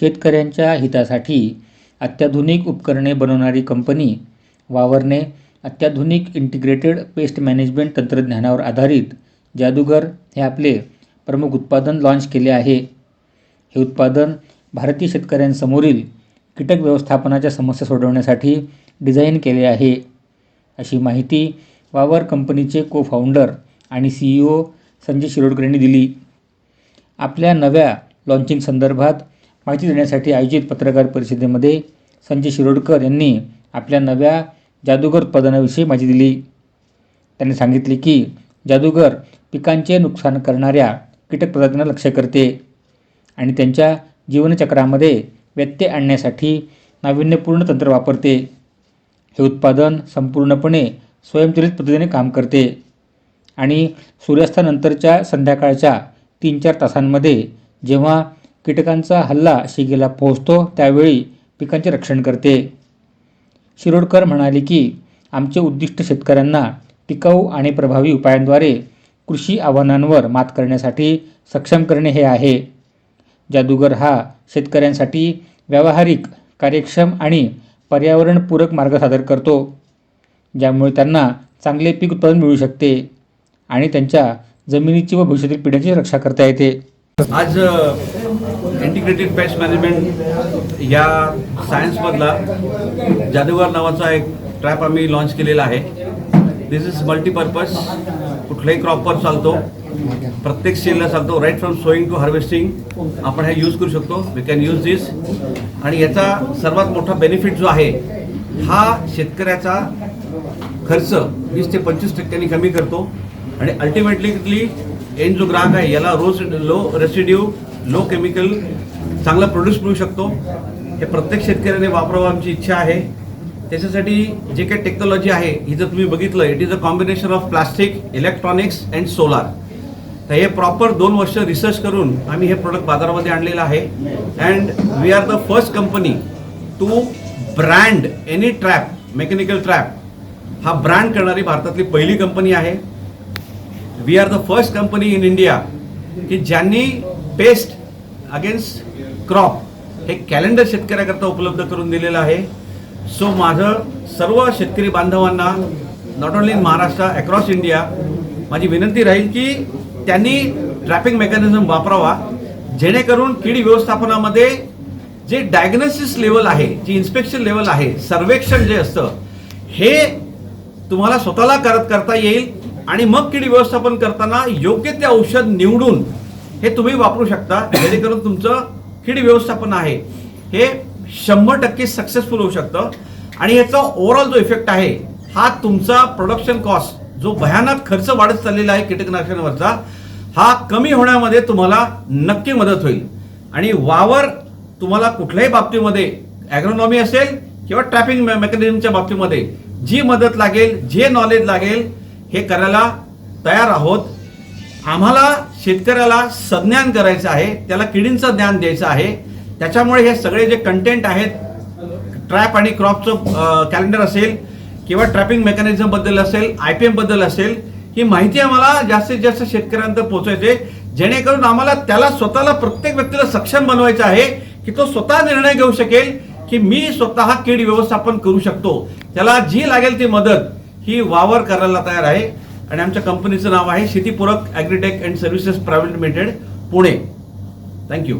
शेतकऱ्यांच्या हितासाठी अत्याधुनिक उपकरणे बनवणारी कंपनी वावरने अत्याधुनिक इंटिग्रेटेड पेस्ट मॅनेजमेंट तंत्रज्ञानावर आधारित जादूगर हे आपले प्रमुख उत्पादन लाँच केले आहे. हे उत्पादन भारतीय शेतकऱ्यांसमोरील कीटक व्यवस्थापनाच्या समस्या सोडवण्यासाठी डिझाईन केले आहे. अशी माहिती वावर कंपनीचे को फाउंडर आणि C E O Sanjay Shirodkar यांनी दिली. आपल्या नव्या लॉन्चिंग संदर्भात माहिती देण्यासाठी आयोजित पत्रकार परिषदेमध्ये संजय शिरोडकर यांनी आपल्या नव्या जादूगर उत्पादनाविषयी माहिती दिली. त्यांनी सांगितले की जादूगर पिकांचे नुकसान करणाऱ्या कीटक प्रजातींना लक्ष करते आणि त्यांच्या जीवनचक्रामध्ये व्यत्यय आणण्यासाठी नाविन्यपूर्ण तंत्र वापरते. हे उत्पादन संपूर्णपणे स्वयंचलित पद्धतीने काम करते आणि सूर्यास्तानंतरच्या संध्याकाळच्या तीन चार तासांमध्ये जेव्हा कीटकांचा हल्ला शिगेला पोहोचतो त्यावेळी पिकांचे रक्षण करते. शिरोडकर म्हणाले की आमचे उद्दिष्ट शेतकऱ्यांना टिकाऊ आणि प्रभावी उपायांद्वारे कृषी आव्हानांवर मात करण्यासाठी सक्षम करणे हे आहे. जादूगर हा शेतकऱ्यांसाठी व्यावहारिक कार्यक्षम आणि पर्यावरणपूरक मार्ग सादर करतो ज्यामुळे त्यांना चांगले पीक उत्पादन मिळू शकते आणि त्यांच्या जमिनीची व भविष्यातील पिढ्यांची रक्षा करता येते. आज इंटिग्रेटेड पेस्ट मॅनेजमेंट या सायन्समधला जादूगार नावाचा एक ट्रॅप आम्ही लॉन्च केलेला आहे. दिस इज मल्टीपर्पज कुठल्याही क्रॉपवर चालतो. प्रत्येक स्टेलला चालतो. Right from sowing to harvesting आपण हे यूज करू शकतो. वी कॅन यूज दिस आणि याचा सर्वात मोठा बेनिफिट जो आहे हा शेतकऱ्याचा खर्च वीस ते पंचवीस टक्क्यांनी कमी करतो. आणि अल्टिमेटली एंड जो ग्राहक आहे याला रोज लो रेसिड्यू लो केमिकल चांगला प्रोड्यूस मिळू शकतो. हे प्रत्येक शेतकऱ्याने वापरावं आमची इच्छा आहे. त्याच्यासाठी जे काही टेक्नॉलॉजी आहे ही जर तुम्ही बघितलं it is a combination of plastic electronics and solar तर हे प्रॉपर दोन वर्ष रिसर्च करून आम्ही हे प्रोडक्ट बाजारामध्ये आणलेलं आहे. And we are the first company to brand any trap mechanical trap हा ब्रँड करणारी भारतातली पहिली कंपनी आहे. We are the first company in India की ज्यांनी पेस्ट अगेन्स्ट क्रॉप हे कॅलेंडर शेतकऱ्याकरता उपलब्ध करून दिलेलं आहे. सो माझं सर्व शेतकरी बांधवांना not only in Maharashtra across India माझी विनंती राहील की त्यांनी ट्रॅपिंग मेकॅनिझम वापरावा जेणेकरून कीड व्यवस्थापनामध्ये जे डायग्नोसिस लेवल आहे जी इन्स्पेक्शन लेवल आहे सर्वेक्षण जे असतं हे तुम्हाला स्वतःला करत करता येईल आणि मग कीड व्यवस्थापन करताना योग्य ते औषध निवडून हे तुम्ही वापरू शकता. जेणेकरून तुमचं कीड व्यवस्थापन आहे. हे शंभर टक्के सक्सेसफुल होऊ शकतं. आणि याचा ओव्हरऑल जो इफेक्ट आहे हा तुमचा प्रोडक्शन कॉस्ट जो भयानक खर्च वाढत चाललेला आहे कीटकनाशकांवरचा हा कमी होण्यामध्ये तुम्हाला नक्की मदत होईल. आणि वावर तुम्हाला कुठल्याही बाबतीमध्ये ॲग्रोनॉमी असेल किंवा ट्रॅपिंग मेकॅनिझमच्या बाबतीमध्ये जी मदत लागेल जे नॉलेज लागेल हे करायला तयार आहोत. आम्हाला शेतकऱ्याला संज्ञान करायचं आहे त्याला किडींचं ज्ञान द्यायचं आहे. त्याच्यामुळे हे सगळे जे कंटेंट आहेत ट्रॅप आणि क्रॉपचं कॅलेंडर असेल किंवा ट्रॅपिंग मेकॅनिझमबद्दल असेल आय पी एमबद्दल असेल ही माहिती आम्हाला जास्तीत जास्त शेतकऱ्यांपर्यंत पोहोचायचे जेणेकरून आम्हाला त्याला स्वतःला प्रत्येक व्यक्तीला सक्षम बनवायचं आहे की तो स्वतः निर्णय घेऊ शकेल की मी स्वतः कीड व्यवस्थापन करू शकतो. त्याला जी लागेल ती मदत ही वावर करायला तयार आहे. आणि आमच्या कंपनीचं नाव आहे Shetipurak agritech and services private limited Pune. Thank you